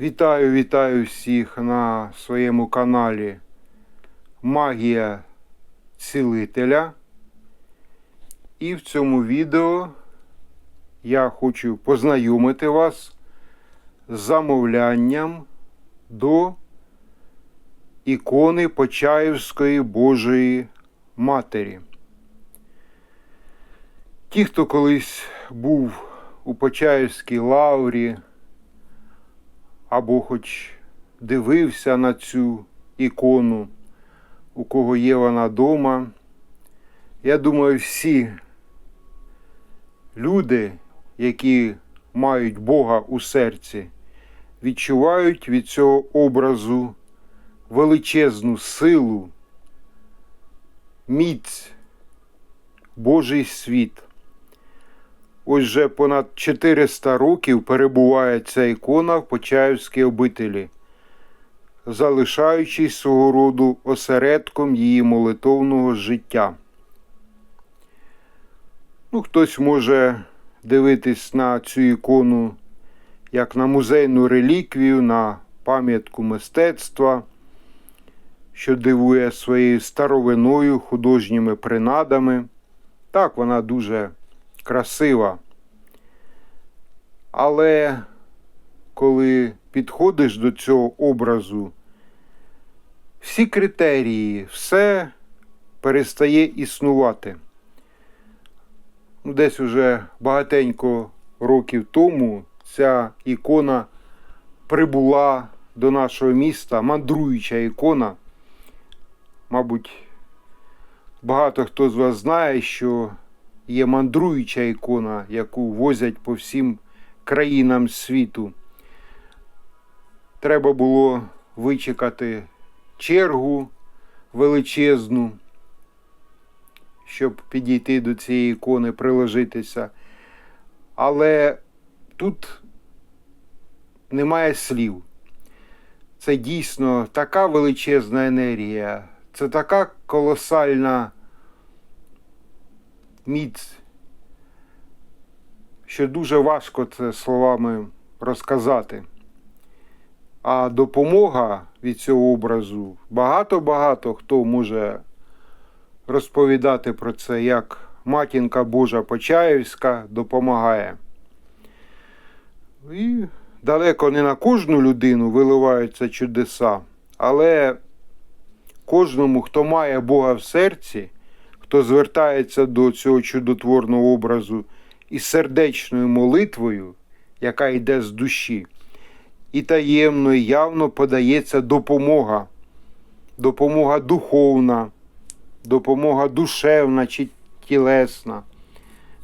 Вітаю, вітаю всіх на своєму каналі Магія Цілителя. І в цьому відео я хочу познайомити вас з замовлянням до ікони Почаївської Божої Матері. Ті, хто колись був у Почаївській лаврі, або хоч дивився на цю ікону, у кого є вона дома. Я думаю, всі люди, які мають Бога у серці, відчувають від цього образу величезну силу, міць, Божий світ. Ось вже понад 400 років перебуває ця ікона в Почаївській обителі, залишаючись свого роду осередком її молитовного життя. Ну, хтось може дивитись на цю ікону як на музейну реліквію, на пам'ятку мистецтва, що дивує своєю старовиною, художніми принадами. Так, вона дуже красива. Але коли підходиш до цього образу, всі критерії, все перестає існувати. Ну, Десь уже багатенько років тому ця ікона прибула до нашого міста, мандруюча ікона. Мабуть, багато хто з вас знає, що є мандруюча ікона, яку возять по всім країнам світу. Треба було вичекати чергу величезну, щоб підійти до цієї ікони, приложитися. Але тут немає слів. Це дійсно така величезна енергія, це така колосальна міць, що дуже важко це словами розказати. А допомога від цього образу багато-багато хто може розповідати про це, як матінка Божа Почаївська допомагає. І далеко не на кожну людину виливаються чудеса, але кожному, хто має Бога в серці, хто звертається до цього чудотворного образу із сердечною молитвою, яка йде з душі, і таємно, і явно подається допомога, допомога духовна, допомога душевна чи тілесна.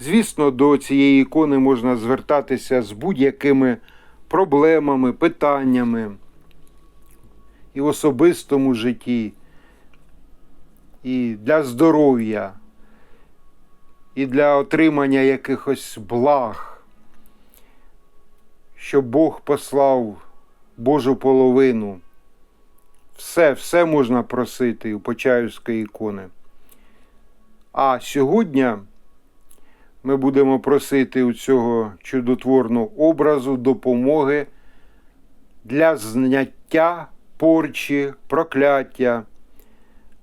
Звісно, до цієї ікони можна звертатися з будь-якими проблемами, питаннями і в особистому житті, і для здоров'я, і для отримання якихось благ, щоб Бог послав Божу половину. Все, все можна просити у Почаївської ікони. А сьогодні ми будемо просити у цього чудотворного образу допомоги для зняття порчі, прокляття,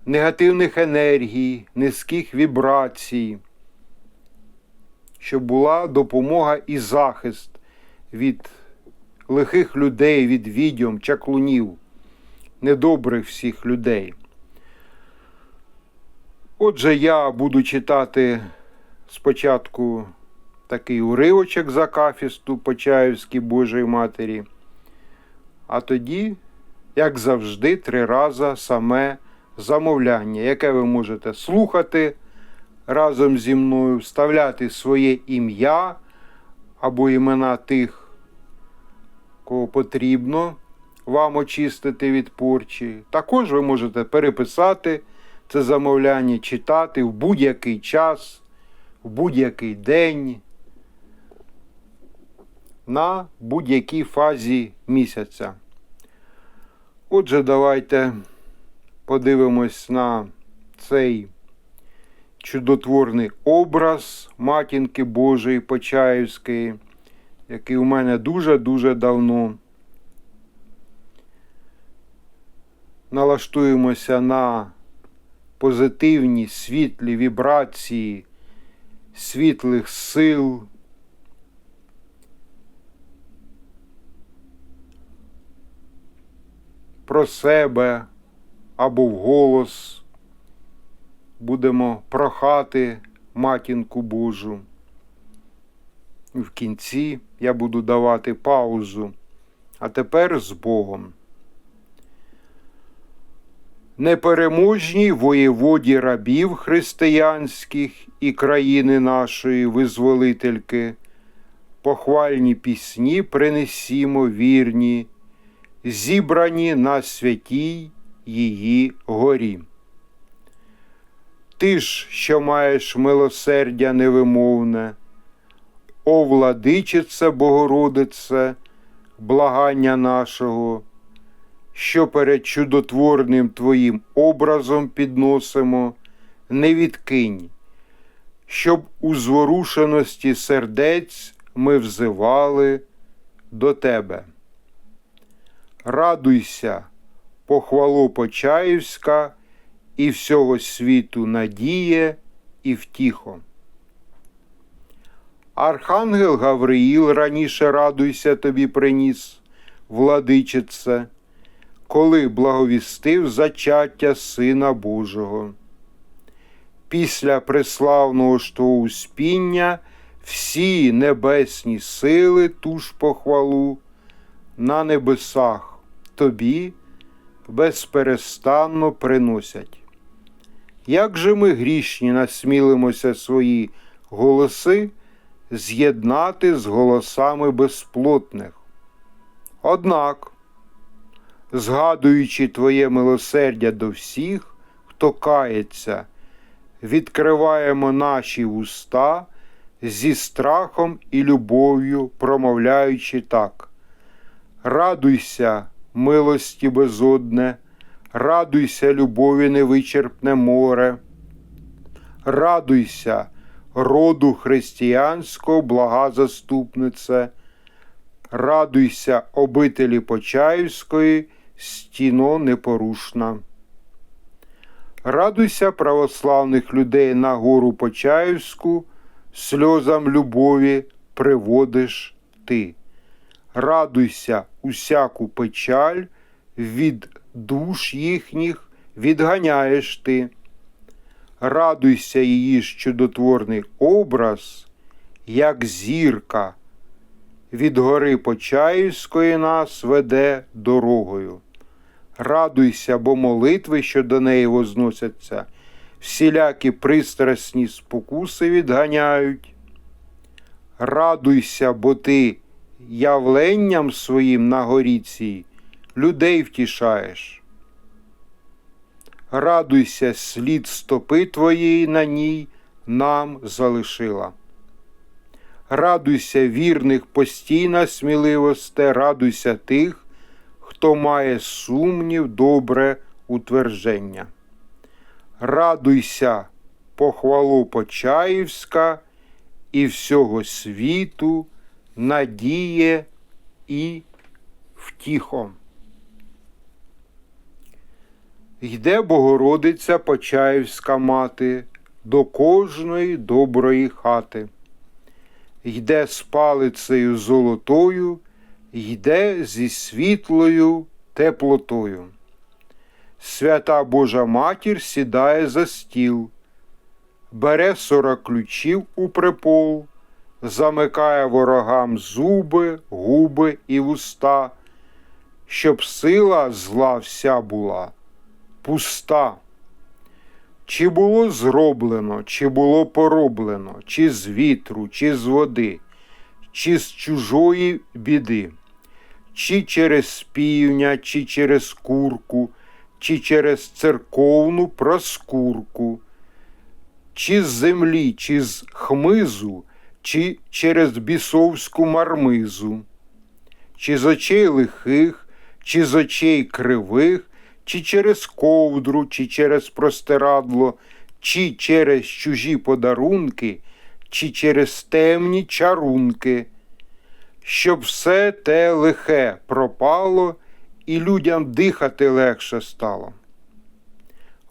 негативних енергій, низьких вібрацій, щоб була допомога і захист від лихих людей, від відьом, чаклунів, недобрих всіх людей. Отже, я буду читати спочатку такий уривочок з Акафісту Почаївській Божої Матері, а тоді, як завжди, три рази саме замовляння, яке ви можете слухати разом зі мною, вставляти своє ім'я або імена тих, кого потрібно вам очистити від порчі. Також ви можете переписати це замовляння, читати в будь-який час, в будь-який день, на будь-якій фазі місяця. Отже, давайте подивимось на цей чудотворний образ матінки Божої Почаївської, який у мене дуже-дуже давно налаштуємося на позитивні світлі вібрації світлих сил. Про себе або вголос будемо прохати матінку Божу. В кінці я буду давати паузу, а тепер з Богом. Непереможній воєводі рабів християнських і країни нашої визволительки, похвальні пісні принесімо вірні, зібрані на святій її горі. Ти ж, що маєш милосердя невимовне, о владичице Богородице, благання нашого, що перед чудотворним Твоїм образом підносимо, не відкинь, щоб у зворушеності сердець ми взивали до Тебе. Радуйся, похвало Почаївська і всього світу надіє і втіхо. Архангел Гавриїл раніше радуйся тобі приніс, владичице, коли благовістив зачаття Сина Божого. Після преславного ж того успіння всі небесні сили ту ж похвалу на небесах тобі безперестанно приносять. Як же ми грішні насмілимося свої голоси з'єднати з голосами безплотних? Однак, згадуючи Твоє милосердя до всіх, хто кається, відкриваємо наші уста зі страхом і любов'ю, промовляючи так. Радуйся, милості безодне, радуйся, любові невичерпне море, радуйся, роду християнського, блага заступнице, радуйся, обителі Почаївської, стіно непорушна. Радуйся православних людей на гору Почаївську, сльозам любові приводиш ти. Радуйся, усяку печаль від душ їхніх відганяєш ти. Радуйся її чудотворний образ, як зірка, від гори Почаївської нас веде дорогою. Радуйся, бо молитви, що до неї возносяться, всілякі пристрасні спокуси відганяють. Радуйся, бо ти явленням своїм на горіці людей втішаєш. Радуйся, слід стопи твоєї на ній нам залишила. Радуйся вірних постійна сміливосте, радуйся тих, хто має сумнів, добре утвердження. Радуйся, похвалу Почаївська і всього світу, надіє і втіхом. Йде Богородиця Почаївська мати до кожної доброї хати, йде з палицею золотою, йде зі світлою теплотою. Свята Божа Матір сідає за стіл, бере сорок ключів у припол, замикає ворогам зуби, губи і вуста, щоб сила зла вся була пуста. Чи було зроблено, чи було пороблено, чи з вітру, чи з води, чи з чужої біди, чи через півня, чи через курку, чи через церковну проскурку, чи з землі, чи з хмизу, чи через бісовську мармизу, чи з очей лихих, чи з очей кривих, чи через ковдру, чи через простирадло, чи через чужі подарунки, чи через темні чарунки, щоб все те лихе пропало і людям дихати легше стало.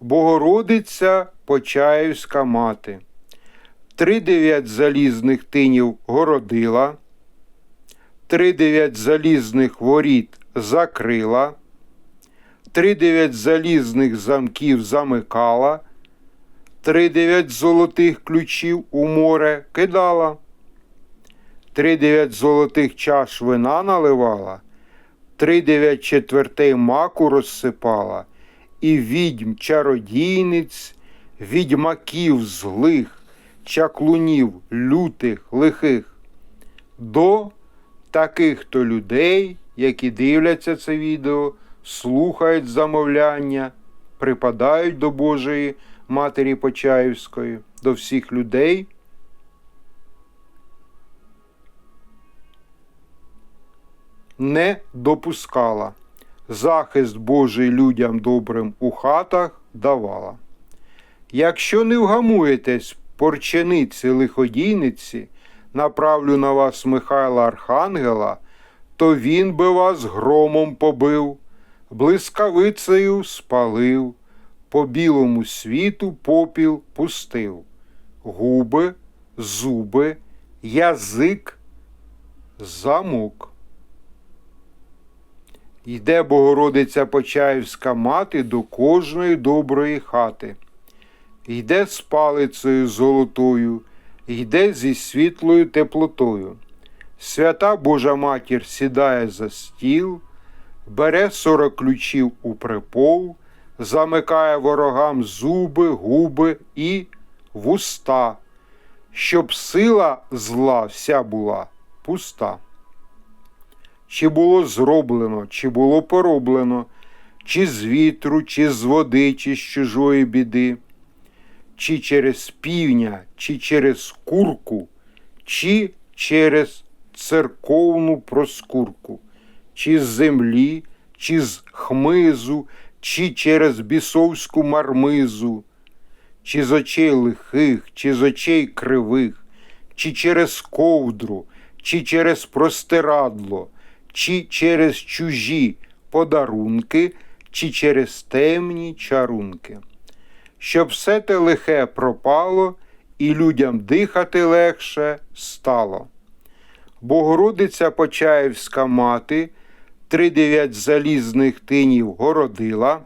Богородиця Почаївська мати. Три дев'ять залізних тинів городила, три дев'ять залізних воріт закрила, три дев'ять залізних замків замикала, три дев'ять золотих ключів у море кидала, три дев'ять золотих чаш вина наливала, три дев'ять четвертей маку розсипала, і відьм чародійниць, відьмаків злих, чаклунів лютих, лихих, до таких то людей, які дивляться це відео, слухають замовляння, припадають до Божої Матері Почаївської, до всіх людей. Не допускала. Захист Божий людям добрим у хатах давала. Якщо не вгамуєтесь порчениці лиходійниці, направлю на вас Михайла Архангела, то він би вас громом побив, блискавицею спалив, по білому світу попіл пустив, губи, зуби, язик, замок. Йде Богородиця Почаївська мати до кожної доброї хати. Йде з палицею золотою, йде зі світлою теплотою. Свята Божа матір сідає за стіл, бере сорок ключів у припол, замикає ворогам зуби, губи і вуста, щоб сила зла вся була пуста. Чи було зроблено, чи було пороблено, чи з вітру, чи з води, чи з чужої біди, чи через півня, чи через курку, чи через церковну проскурку, чи з землі, чи з хмизу, чи через бісовську мармизу, чи з очей лихих, чи з очей кривих, чи через ковдру, чи через простирадло чи через чужі подарунки, чи через темні чарунки, щоб все те лихе пропало і людям дихати легше стало. Богородиця Почаївська мати три дев'ять залізних тинів городила,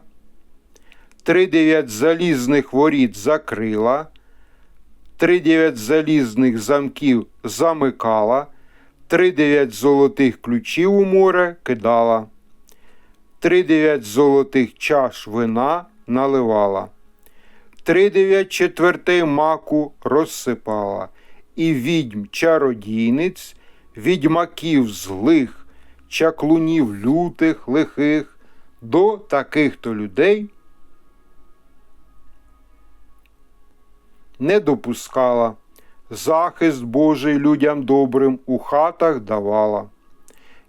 три дев'ять залізних воріт закрила, три дев'ять залізних замків замикала три дев'ять золотих ключів у море кидала, три дев'ять золотих чаш вина наливала, три дев'ять четвертей маку розсипала, і відьм чародійниць, відьмаків злих, чаклунів лютих, лихих, до таких то людей не допускала захист Божий людям добрим у хатах давала.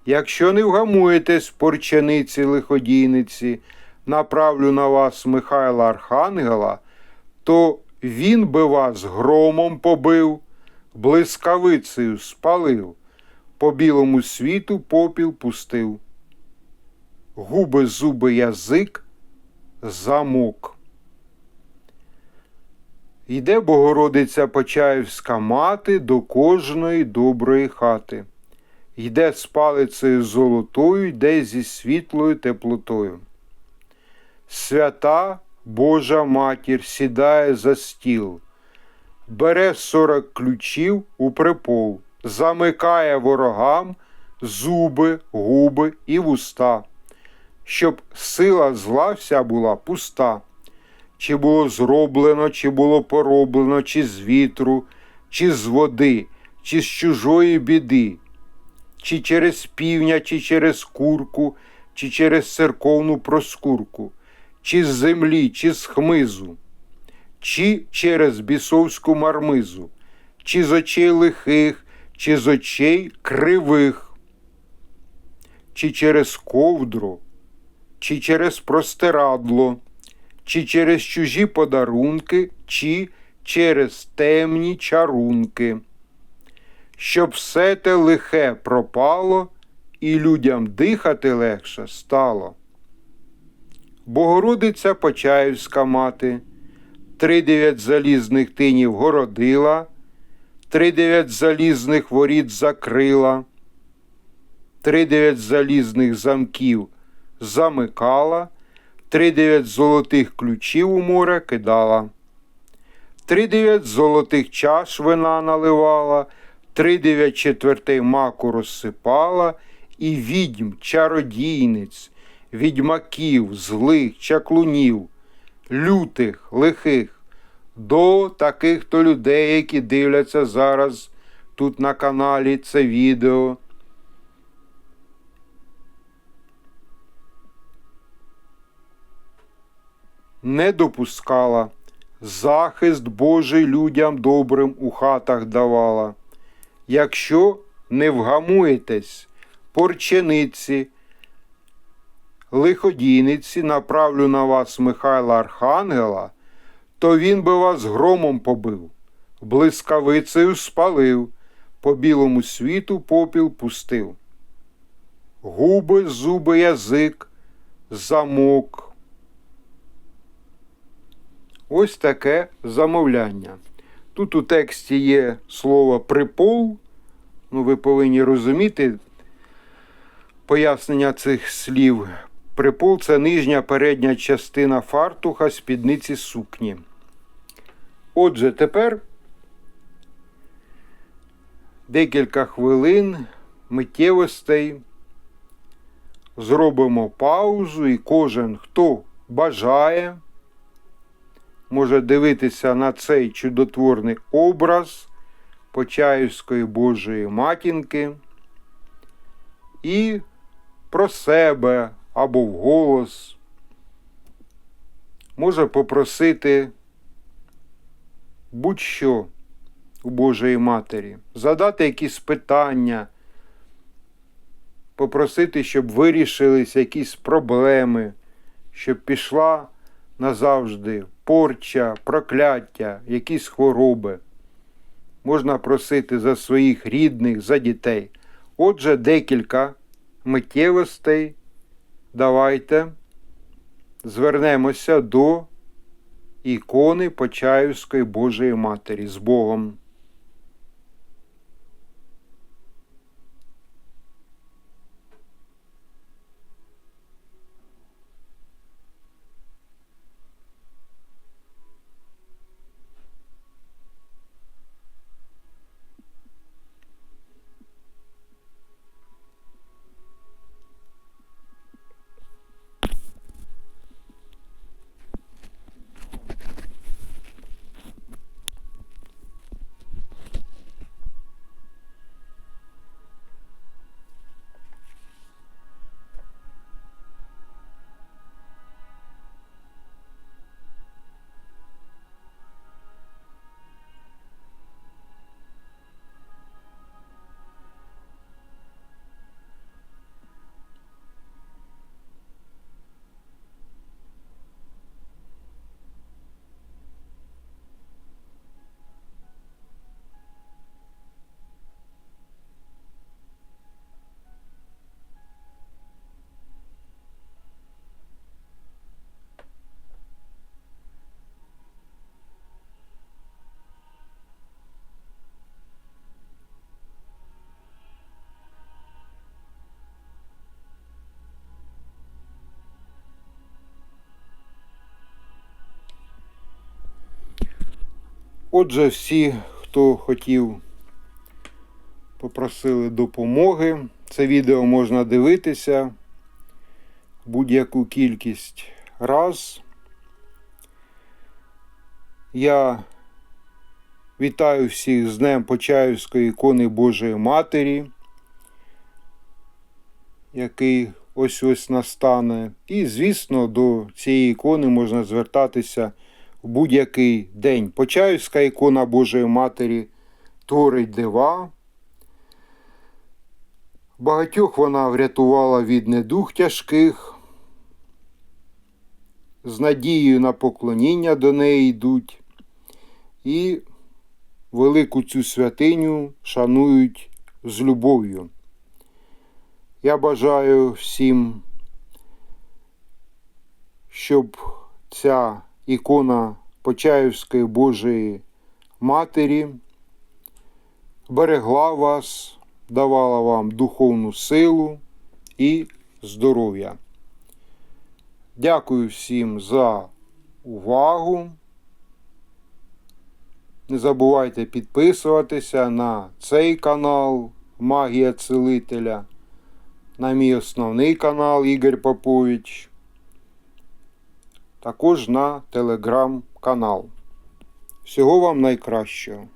Якщо не вгамуєтесь порчаниці лиходійниці, направлю на вас Михайла Архангела, то він би вас громом побив, блискавицею спалив, по білому світу попіл пустив. Губи, зуби, язик, замок. Йде Богородиця Почаївська мати до кожної доброї хати. Йде з палицею золотою, йде зі світлою теплотою. Свята Божа матір сідає за стіл, бере сорок ключів у припол, замикає ворогам зуби, губи і вуста, щоб сила зла вся була пуста. Чи було зроблено, чи було пороблено, чи з вітру, чи з води, чи з чужої біди, чи через півня, чи через курку, чи через церковну проскурку, чи з землі, чи з хмизу, чи через бісовську мармизу, чи з очей лихих, чи з очей кривих, чи через ковдру, чи через простирадло чи через чужі подарунки, чи через темні чарунки, щоб все те лихе пропало і людям дихати легше стало. Богородиця Почаївська мати, три дев'ять залізних тинів городила, три дев'ять залізних воріт закрила, три дев'ять залізних замків замикала, три дев'ять золотих ключів у море кидала, три дев'ять золотих чаш вина наливала, три дев'ять четвертей маку розсипала, і відьм, чародійниць, відьмаків, злих, чаклунів, лютих, лихих, до таких то людей, які дивляться зараз тут на каналі це відео. Не допускала, захист Божий людям добрим у хатах давала. Якщо не вгамуєтесь, порчениці, лиходійниці, направлю на вас Михайла Архангела, то він би вас громом побив, блискавицею спалив, по білому світу попіл пустив. Губи, зуби, язик, замок. Ось таке замовляння. Тут у тексті є слово припол. Ну, ви повинні розуміти пояснення цих слів. Припол це нижня передня частина фартуха спідниці сукні. Отже, тепер декілька хвилин миттєвостей. Зробимо паузу, і кожен, хто бажає, може дивитися на цей чудотворний образ Почаївської Божої матінки і про себе або вголос може попросити будь-що у Божої Матері, задати якісь питання, попросити, щоб вирішились якісь проблеми, щоб пішла назавжди порча, прокляття, якісь хвороби. Можна просити за своїх рідних, за дітей. Отже, декілька миттєвостей. Давайте звернемося до ікони Почаївської Божої Матері з Богом. Отже, всі, хто хотів, попросили допомоги. Це відео можна дивитися будь-яку кількість раз. Я вітаю всіх з Днем Почаївської ікони Божої Матері, який ось ось настане. І, звісно, до цієї ікони можна звертатися будь-який день. Почаївська ікона Божої Матері творить дива. Багатьох вона врятувала від недух тяжких. З надією на поклоніння до неї йдуть. І велику цю святиню шанують з любов'ю. Я бажаю всім, щоб ця ікона Почаївської Божої Матері берегла вас, давала вам духовну силу і здоров'я. Дякую всім за увагу. Не забувайте підписуватися на цей канал Магія Целителя, на мій основний канал Ігор Попович, також на телеграм-канал. Всього вам найкращого.